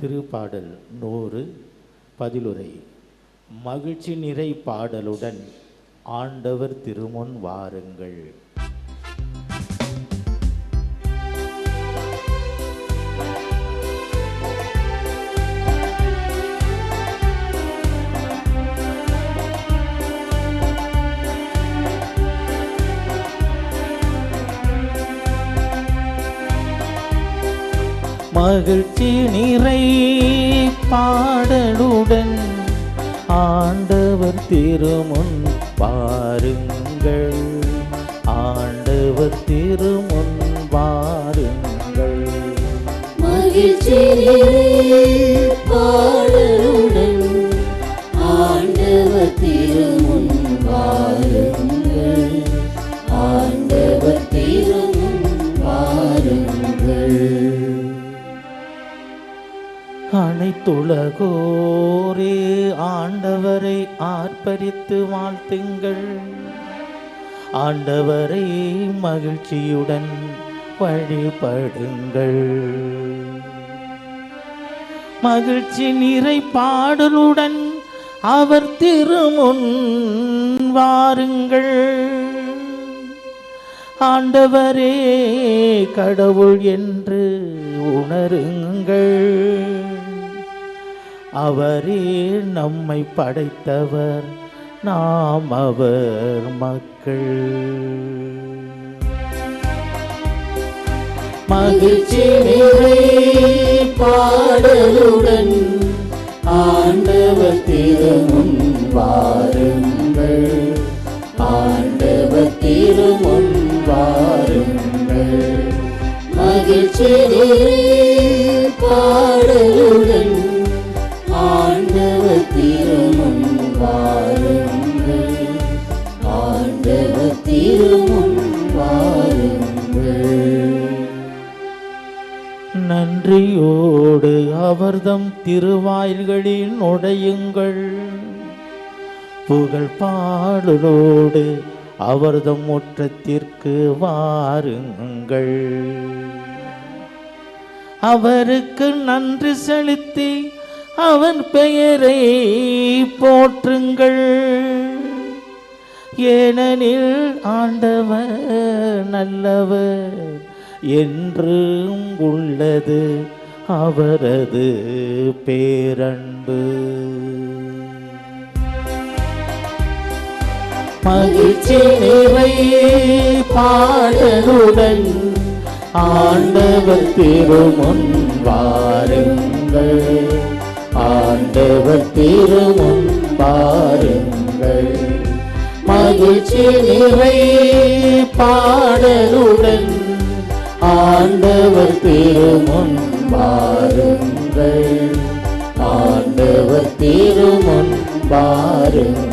திருப்பாடல் நூறு பதிலுரை. மகிழ்ச்சி நிறை பாடலுடன் ஆண்டவர் திருமுன் வாருங்கள். மகிழ்ச்சி நிறை பாடலுடன் ஆண்டவர் திருமுன் பாருங்கள் ஆண்டவர் திருமுன் பாருங்கள் மகிழ்ச்சி பாடலுடன் அனைத்துலகோரே ஆண்டவரை ஆர்ப்பரித்து வாழ்த்துங்கள். ஆண்டவரை மகிழ்ச்சியுடன் வழிபடுங்கள். மகிழ்ச்சி நிறை பாடலுடன் அவர் திருமுன் வாருங்கள். ஆண்டவரே கடவுள் என்று உணருங்கள். அவரே நம்மை படைத்தவர் நாம் அவர் மக்கள். மகிழ்ச்சி நிறை பாடலுடன் ஆண்டவர் திருமுன் வாருங்கள். ஆண்டவர் திருமுன் வாருங்கள். மகிழ்ச்சி பாடலுடன் நன்றியோடு அவர்தம் திருவாயில்களில் நுழையுங்கள் புகழ் பாடலோடு அவர்தம் முற்றத்திற்கு வாருங்கள். அவருக்கு நன்றி செலுத்தி அவன் பெயரை போற்றுங்கள். ஏனெனில் ஆண்டவர் நல்லவர் என்றும் உள்ளது அவரது பேரன்பு. மகிழ்ச்சி நிறை பாடலுடன் ஆண்டவர் திருமுன் வாருங்கள். ஆண்டவர் திருமுன் பாருங்கள் மகிழ்ச்சி நிறை பாடலுடன் ஆண்டவர் திருமுன் பாருங்கள் ஆண்டவர் திருமுன் பாருங்கள்